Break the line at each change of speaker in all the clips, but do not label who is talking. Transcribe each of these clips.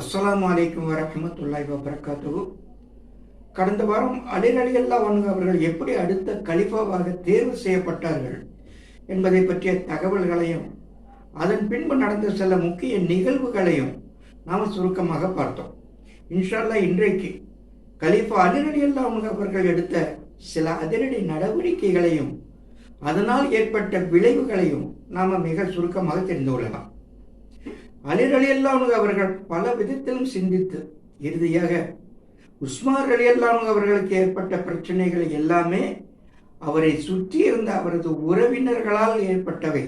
அஸ்லாம் வலைக்கம் வரமத்துல்லாய் வபரகாத்து கடந்த வாரம் அலிர் அலி அல்லா அவர்கள் எப்படி அடுத்த கலிஃபாவாக தேர்வு செய்யப்பட்டார்கள் என்பதை பற்றிய தகவல்களையும் அதன் பின்பு நடந்த சில முக்கிய நிகழ்வுகளையும் நாம் சுருக்கமாக பார்த்தோம். இன்ஷால்லா இன்றைக்கு கலிஃபா அலிர் அலி அல்லா அவர்கள் எடுத்த சில அதிரடி நடவடிக்கைகளையும் அதனால் ஏற்பட்ட விளைவுகளையும் நாம் மிக சுருக்கமாக தெரிந்து கொள்ளலாம். அலிரலியல்லானு அவர்கள் பல விதத்திலும் சிந்தித்து இறுதியாக உஸ்மார் அலி அவர்களுக்கு ஏற்பட்ட பிரச்சனைகள் எல்லாமே அவரை சுற்றி இருந்த அவரது உறவினர்களால் ஏற்பட்டவை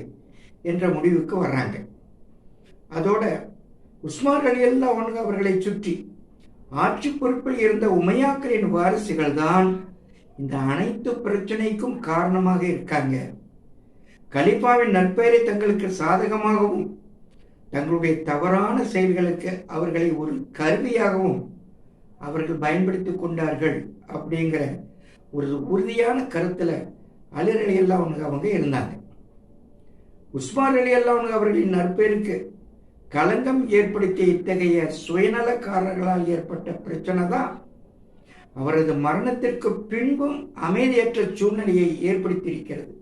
என்ற முடிவுக்கு வர்றாங்க. அதோட உஸ்மார் அலி அவர்களை சுற்றி ஆட்சி பொறுப்பில் இருந்த உமையாக்களின் வாரிசுகள் தான் இந்த அனைத்து பிரச்சனைக்கும் காரணமாக இருக்காங்க. கலிபாவின் நற்பெயரை தங்களுக்கு சாதகமாகவும் தங்களுடைய தவறான செயல்களுக்கு அவர்களை ஒரு கருவியாகவும் அவர்கள் பயன்படுத்தி கொண்டார்கள் அப்படிங்கிற ஒரு உறுதியான கருத்தில் அலிர் அலி அவங்க அவங்க இருந்தாங்க. உஸ்மான் அலி அல்லாவுங்க அவர்களின் நற்பேருக்கு களங்கம் ஏற்படுத்திய இத்தகைய சுயநலக்காரர்களால் ஏற்பட்ட பிரச்சனை தான் அவரது மரணத்திற்கு பின்பும் அமைதியற்ற சூழ்நிலையை ஏற்படுத்தியிருக்கிறது.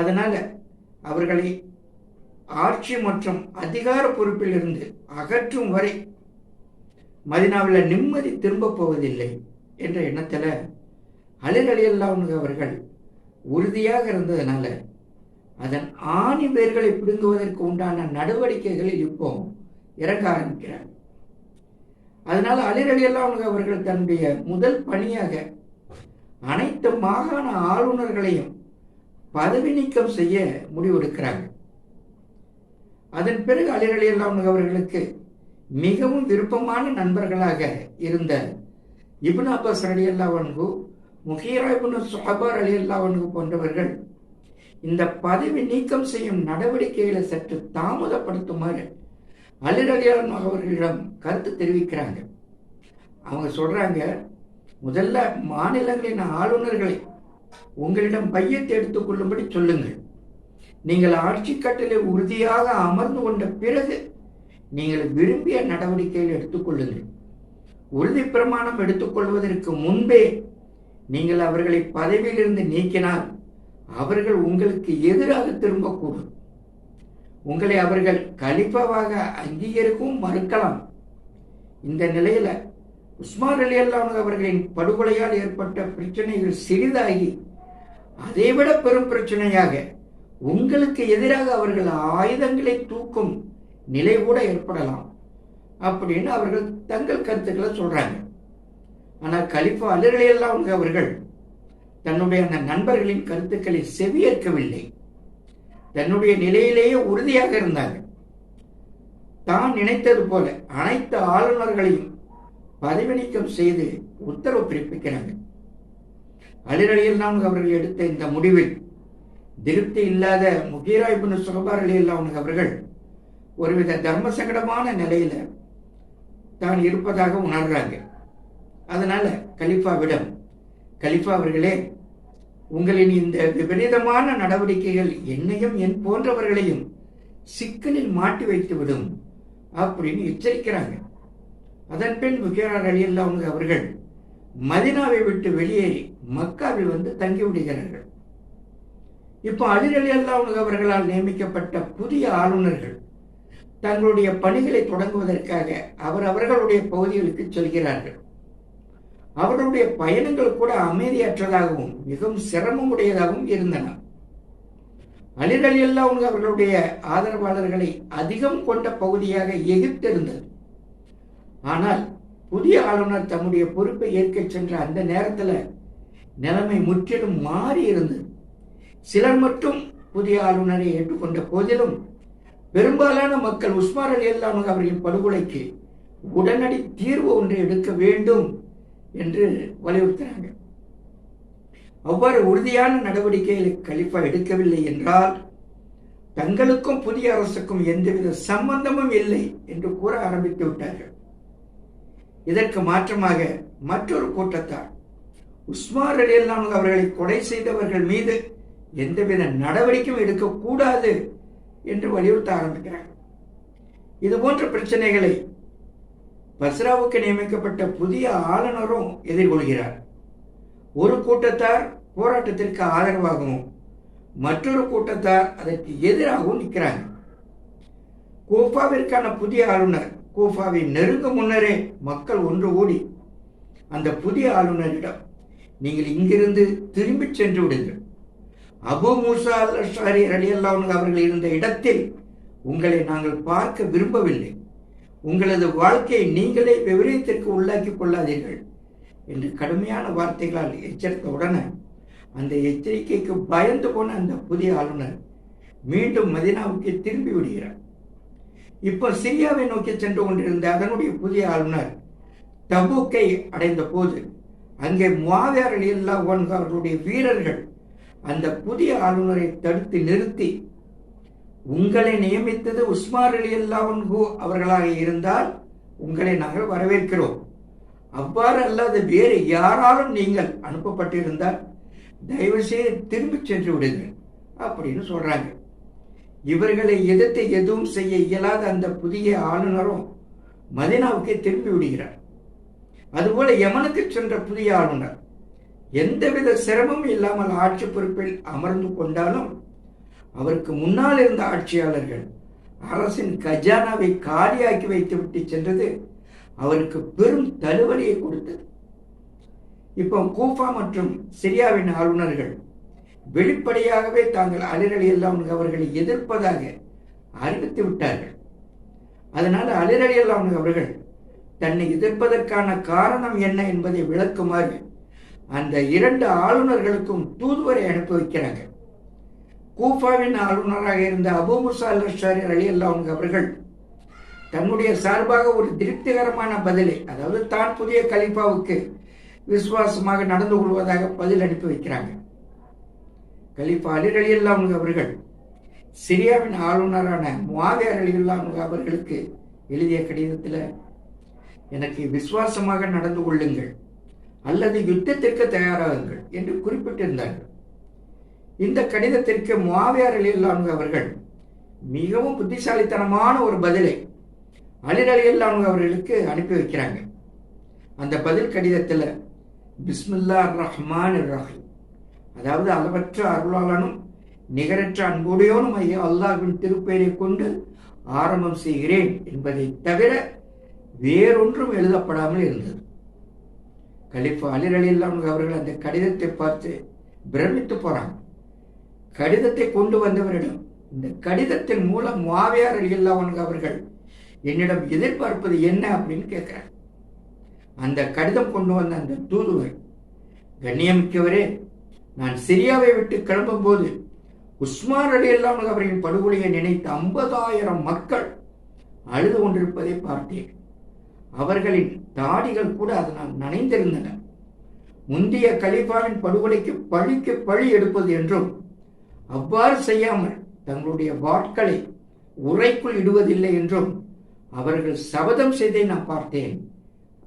அதனால அவர்களை ஆட்சி மற்றும் அதிகார பொறுப்பில் இருந்து அகற்றும் வரை மதினாவில் நிம்மதி திரும்ப போவதில்லை என்ற எண்ணத்தில் அலில் அவர்கள் உறுதியாக இருந்ததுனால அதன் ஆணி வேர்களை பிடுங்குவதற்கு உண்டான நடவடிக்கைகளில் இப்போ இறங்க ஆரம்பிக்கிறார். அதனால அலிர் அவர்கள் தன்னுடைய முதல் பணியாக அனைத்து மாகாண ஆளுநர்களையும் பதவி நீக்கம் செய்ய முடிவெடுக்கிறாங்க அதன் பிறகு அலிர் அலி அவர்களுக்கு மிகவும் விருப்பமான நண்பர்களாக இருந்த இபுன் அப்பாஸ் அலி அல்லாவன்கு முகீரா இபுன் சுஹபார் அலி அல்லாவன்கு போன்றவர்கள் இந்த பதவி நீக்கம் செய்யும் நடவடிக்கைகளை சற்று தாமதப்படுத்துமாறு அலிர் அலி அவர்களிடம் கருத்து தெரிவிக்கிறாங்க. அவங்க சொல்றாங்க முதல்ல மாநிலங்களின் ஆளுநர்களை உங்களிடம் பையத்தை எடுத்துக்கொள்ளும்படி சொல்லுங்கள். நீங்கள் ஆட்சி கட்டளை உறுதியாக அமர்ந்து கொண்ட பிறகு நீங்கள் விரும்பிய நடவடிக்கைகள் எடுத்துக்கொள்ளுங்கள். உறுதி பிரமாணம் எடுத்துக்கொள்வதற்கு முன்பே நீங்கள் அவர்களை பதவியிலிருந்து நீக்கினால் அவர்கள் உங்களுக்கு எதிராக திரும்பக்கூடும். உங்களை அவர்கள் கலிப்பாவாக அங்கீகரிக்கவும் மறுக்கலாம். இந்த நிலையில உஸ்மான் அலி அல்லாமது அவர்களின் படுகொலையால் ஏற்பட்ட பிரச்சனைகள் சிறிதாகி அதைவிட பெரும் பிரச்சனையாக உங்களுக்கு எதிராக அவர்கள் ஆயுதங்களை தூக்கும் நிலை கூட ஏற்படலாம் அப்படின்னு அவர்கள் தங்கள் கருத்துக்களை சொல்றாங்க. ஆனால் கலிஃபா அலிரலையெல்லாம் அவங்க அவர்கள் தன்னுடைய அந்த நண்பர்களின் கருத்துக்களை செவியேற்கவில்லை. தன்னுடைய நிலையிலேயே உறுதியாக இருந்தாங்க. தான் நினைத்தது போல அனைத்து ஆளுநர்களையும் பதவி நீக்கம் செய்து உத்தரவு பிறப்பிக்கிறாங்க. அலிரலியில் அவர்கள் எடுத்த இந்த முடிவில் திருப்தி இல்லாத முகீரா இப்னு சுகபார் அலி அவர்கள் ஒருவித தர்ம சங்கடமான நிலையில தான் இருப்பதாக உணர்றாங்க. அதனால கலிஃபாவிடம் கலிஃபா அவர்களே உங்களின் இந்த விபரீதமான நடவடிக்கைகள் என்னையும் என் போன்றவர்களையும் சிக்கலில் மாட்டி வைத்துவிடும் அப்படின்னு எச்சரிக்கிறாங்க. அதன் பின் முக்கியரார் அலி அவங்க அவர்கள் மதினாவை விட்டு வெளியேறி மக்காவில் வந்து தங்கி விடுகிறார்கள். இப்போ அலிர் அலி அவர்களால் நியமிக்கப்பட்ட புதிய ஆளுநர்கள் தங்களுடைய பணிகளை தொடங்குவதற்காக அவர் அவர்களுடைய பகுதிகளுக்கு செல்கிறார்கள். அவர்களுடைய பயணங்கள் கூட அமைதியற்றதாகவும் மிகவும் சிரமமுடையதாகவும் இருந்தன. அலிர் அலி அல்லாவுங்க அவர்களுடைய ஆதரவாளர்களை அதிகம் கொண்ட பகுதியாக எகிப்து இருந்தது ஆனால் புதிய ஆளுநர் தம்முடைய பொறுப்பை ஏற்க சென்ற அந்த நேரத்தில் நிலைமை முற்றிலும் மாறி இருந்தது சிலர் மட்டும் புதிய ஆளுநரை ஏற்றுக்கொண்ட போதிலும் பெரும்பாலான மக்கள் உஸ்மான் அலி அல்லாஹ் அவர்களின் படுகொலைக்கு உடனடி தீர்வு ஒன்றை எடுக்க வேண்டும் என்று வலியுறுத்தினாங்க. அவ்வாறு உறுதியான நடவடிக்கைகளை கலிஃபா எடுக்கவில்லை என்றால் தங்களுக்கும் புதிய அரசுக்கும் எந்தவித சம்பந்தமும் இல்லை என்று கூற ஆரம்பித்து விட்டார்கள். இதற்கு மாற்றமாக மற்றொரு கூட்டத்தார் உஸ்மான் அலி அல்லாஹ் அவர்களை கொலை செய்தவர்கள் மீது எந்தவித நடவடிக்கையும் எடுக்கக்கூடாது என்று வலியுறுத்த ஆரம்பிக்கிறார். இது போன்ற பிரச்சனைகளை பஸ்ராவுக்கு நியமிக்கப்பட்ட புதிய ஆளுநரும் எதிர்கொள்கிறார். ஒரு கூட்டத்தார் போராட்டத்திற்கு ஆதரவாகவும் மற்றொரு கூட்டத்தார் அதற்கு எதிராகவும் நிற்கிறாங்க கோஃபாவிற்கான புதிய ஆளுநர் கோஃபாவை நெருங்கும் முன்னரே மக்கள் ஒன்று கூடி அந்த புதிய ஆளுநரிடம் நீங்கள் இங்கிருந்து திரும்பிச் சென்று விடுங்கள். அபு மூசா அல் அஷாரி ரலியல்லாஹு அவர்கள் இருந்த இடத்தில் உங்களை நாங்கள் பார்க்க விரும்பவில்லை. உங்களது வாழ்க்கையை நீங்களே விபரீதத்திற்கு உள்ளாக்கி கொள்ளாதீர்கள் என்று கடுமையான வார்த்தைகளால் எச்சரித்த உடனே அந்த எச்சரிக்கைக்கு பயந்து போன அந்த புதிய ஆளுநர் மீண்டும் மதினாவுக்கு திரும்பி விடுகிறார். இப்போ சிரியாவை நோக்கி சென்று கொண்டிருந்த அதனுடைய புதிய ஆளுநர் தபூக்கை அடைந்த போது அங்கே முவாவியார் அலியல்லா அவர்களுடைய வீரர்கள் அந்த புதிய ஆளுநரை தடுத்து நிறுத்தி உங்களை நியமித்தது உஸ்மார் அலி அல்லாஹு அவர்களாக இருந்தால் உங்களை நாங்கள் வரவேற்கிறோம். அவ்வாறு அல்லாத வேறு யாராலும் நீங்கள் அனுப்பப்பட்டிருந்தால் தயவு செய்து திரும்பி சென்று விடுங்கள் அப்படின்னு சொல்றாங்க. இவர்களை எதிர்த்து எதுவும் செய்ய இயலாத அந்த புதிய ஆளுநரும் மதினாவுக்கே திரும்பி விடுகிறார். அதுபோல யமனுக்கு சென்ற புதிய ஆளுநர் எந்தவித சிரமமும் இல்லாமல் ஆட்சி பொறுப்பில் அமர்ந்து கொண்டாலும் அவருக்கு முன்னால் இருந்த ஆட்சியாளர்கள் அரசின் கஜானாவை காலியாக்கி வைத்துவிட்டு சென்றது அவருக்கு பெரும் தழுவலியை கொடுத்தது. இப்போ கூஃபா மற்றும் சிரியாவின் ஆளுநர்கள் வெளிப்படையாகவே தாங்கள் அலிரலி எல்லாம் அவர்களை எதிர்ப்பதாக அறிவித்து விட்டார்கள். அதனால அலிரலி எல்லாம் அவர்கள் தன்னை எதிர்ப்பதற்கான காரணம் என்ன என்பதை விளக்குமாறு அந்த இரண்டு ஆளுநர்களுக்கும் தூதுவரை அனுப்பி வைக்கிறாங்க. கூஃபாவின் ஆளுநராக இருந்த அபு முசா அல் ஷாரி அலி அல்லாஹ் அவர்கள் தன்னுடைய சார்பாக ஒரு திருப்திகரமான பதிலை அதாவது தான் புதிய கலிஃபாவுக்கு விசுவாசமாக நடந்து கொள்வதாக பதில் அனுப்பி வைக்கிறாங்க. கலிஃபா அலி அலி அல்லாஹ் அவர்கள் சிரியாவின் ஆளுநரான முவாவியார் அலி அல்லாஹ் அவர்களுக்கு எழுதிய கடிதத்தில் எனக்கு விசுவாசமாக நடந்து கொள்ளுங்கள். அல்லது யுத்தத்திற்கு தயாராகுங்கள் என்று குறிப்பிட்டிருந்தார்கள். இந்த கடிதத்திற்கு மாவியார் அலியல்லானு அவர்கள் மிகவும் புத்திசாலித்தனமான ஒரு பதிலை அலிர் அலியல்லானு அவர்களுக்கு அனுப்பி வைக்கிறாங்க. அந்த பதில் கடிதத்தில் பிஸ்மில்லா ரஹ்மான் ரஹீம். அதாவது அளவற்ற அருளாளனும் நிகரற்ற அன்புடையோனும் ஐயா அல்லாஹின் திருப்பெயரை கொண்டு ஆரம்பம் செய்கிறேன் என்பதை தவிர வேறொன்றும் எழுதப்படாமல் இருந்தது. கலிஃபா அலிர் அலி அவர்கள் அந்த கடிதத்தை பார்த்து பிரமித்து போறாங்க. கடிதத்தை கொண்டு வந்தவரிடம் இந்த கடிதத்தின் மூலம் மாவியார் அலி அவர்கள் என்னிடம் எதிர்பார்ப்பது என்ன அப்படின்னு கேட்கிறார். அந்த கடிதம் கொண்டு வந்த அந்த தூதுவர் கண்ணியமிக்கவரே நான் சிரியாவை விட்டு கிளம்பும் போது உஸ்மான் அலி அவரின் அவர்களின் படுகொலையை நினைத்த ஐம்பதாயிரம் மக்கள் அழுது கொண்டிருப்பதை பார்த்தேன். அவர்களின் தாடிகள் கூட அதனால் நனைந்திருந்தன. முந்தைய கலிஃபாவின் படுகொலைக்கு பழிக்கு பழி எடுப்பது என்றும் அவ்வாறு செய்யாமல் தங்களுடைய வாட்களை உரைக்குள் இடுவதில்லை என்றும் அவர்கள் சபதம் செய்ததை நான் பார்த்தேன்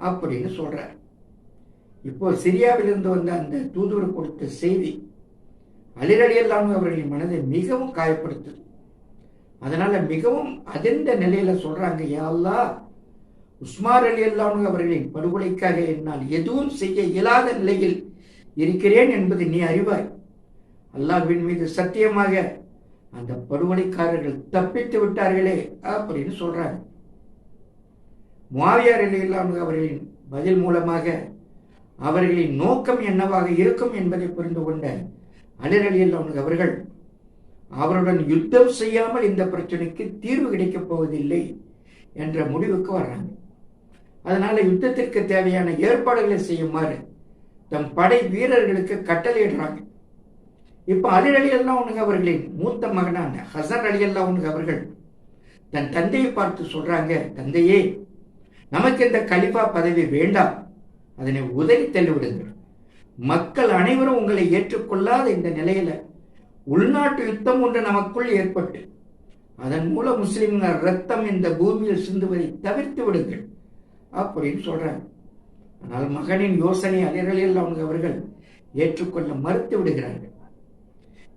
அப்படின்னு சொல்றார். இப்போ சிரியாவிலிருந்து வந்த அந்த தூதுவர் கொடுத்த செய்தி அலிரலி அவர்களின் மனதை மிகவும் காயப்படுத்துது. அதனால மிகவும் அதிர்ந்த நிலையில சொல்றாங்க யாழ்லா உஸ்மார் அலி அல்லானு அவர்களின் படுகொலைக்காக என்னால் எதுவும் செய்ய இயலாத நிலையில் இருக்கிறேன் என்பதை நீ அறிவாய். அல்லாஹ்வின் மீது சத்தியமாக அந்த படுகொலைக்காரர்கள் தப்பித்து விட்டார்களே அப்படின்னு சொல்றாங்க. மாவியார் அலி அல்லானு அவர்களின் பதில் மூலமாக அவர்களின் நோக்கம் என்னவாக இருக்கும் என்பதை புரிந்து கொண்ட அலிர் அலி அல்லானு அவர்கள் அவருடன் யுத்தம் செய்யாமல் இந்த பிரச்சனைக்கு தீர்வு கிடைக்கப் போவதில்லை என்ற முடிவுக்கு வர்றாங்க. அதனால யுத்தத்திற்கு தேவையான ஏற்பாடுகளை செய்யுமாறு தம் படை வீரர்களுக்கு கட்டளையிடுறாங்க. இப்ப அலி அலி அல்லா உனக்கு அவர்களின் மூத்த மகனான ஹசன் அலி அல்லா உனக்கு அவர்கள் தன் தந்தையை பார்த்து சொல்றாங்க தந்தையே நமக்கு இந்த கலிஃபா பதவி வேண்டாம். அதனை உதறி தள்ளிவிடுங்கள். மக்கள் அனைவரும் உங்களை ஏற்றுக்கொள்ளாத இந்த நிலையில உள்நாட்டு யுத்தம் ஒன்று நமக்குள் ஏற்பட்டு அதன் மூலம் முஸ்லிம்கள் ரத்தம் இந்த பூமியில் சிந்துவதை தவிர்த்து விடுங்கள். அப்படின்னு சொல்றாங்க. ஆனால் மகனின் யோசனை அலிரலியல் அவங்க அவர்கள் ஏற்றுக்கொள்ள மறுத்து விடுகிறார்கள்.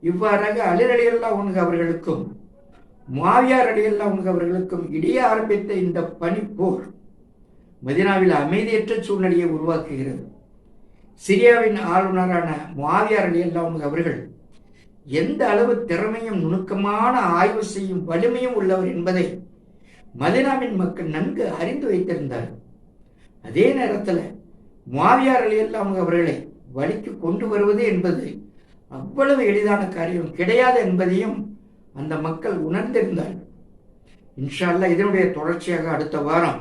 இவ்வாறாக அலிரலியல்லா உனக்கு அவர்களுக்கும் மாவியார் அலியல்லா உனக்கு அவர்களுக்கும் இடையே ஆரம்பித்த இந்த பனிப்போர் மதினாவில் அமைதியற்ற சூழ்நிலையை உருவாக்குகிறது. சிரியாவின் ஆளுநரான மாவியார் அலியல்லா உனக்கு அவர்கள் எந்த அளவு திறமையும் நுணுக்கமான ஆய்வு செய்யும் வலிமையும் உள்ளவர் என்பதை மதினாவின் மக்கள் நன்கு அறிந்து வைத்திருந்தார்கள். அதே நேரத்தில் மாவியார் அலியல்லாம் அவர்களை வழிக்கு கொண்டு வருவது என்பது அவ்வளவு எளிதான காரியம் கிடையாது என்பதையும் அந்த மக்கள் உணர்ந்திருந்தார்கள் இன்ஷால்லா இதனுடைய தொடர்ச்சியாக அடுத்த வாரம்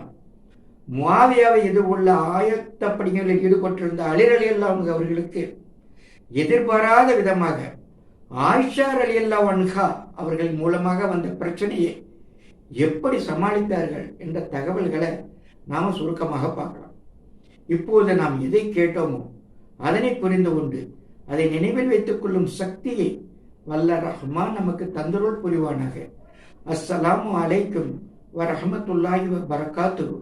மாவியாவை எதிர்கொள்ள ஆயத்த பணிகளில் ஈடுபட்டிருந்த அலிரலி அல்லாஹ் அவர்களுக்கு எதிர்பாராத விதமாக ஆயிஷார் அலி அல்லா வன்ஹா அவர்கள் மூலமாக வந்த பிரச்சனையை எப்படி சமாளித்தார்கள் என்ற தகவல்களை நாம் சுருக்கமாக பார்க்கலாம். இப்போது நாம் எதை கேட்டோமோ அதனை புரிந்து கொண்டு அதை நினைவில் வைத்துக் கொள்ளும் சக்தியை வல்ல ரஹ்மான் நமக்கு தந்தருள் புரிவானாக. அஸ்ஸலாமு அலைக்கும் வரஹமத்துல்லாஹி வ பரகாத்துஹு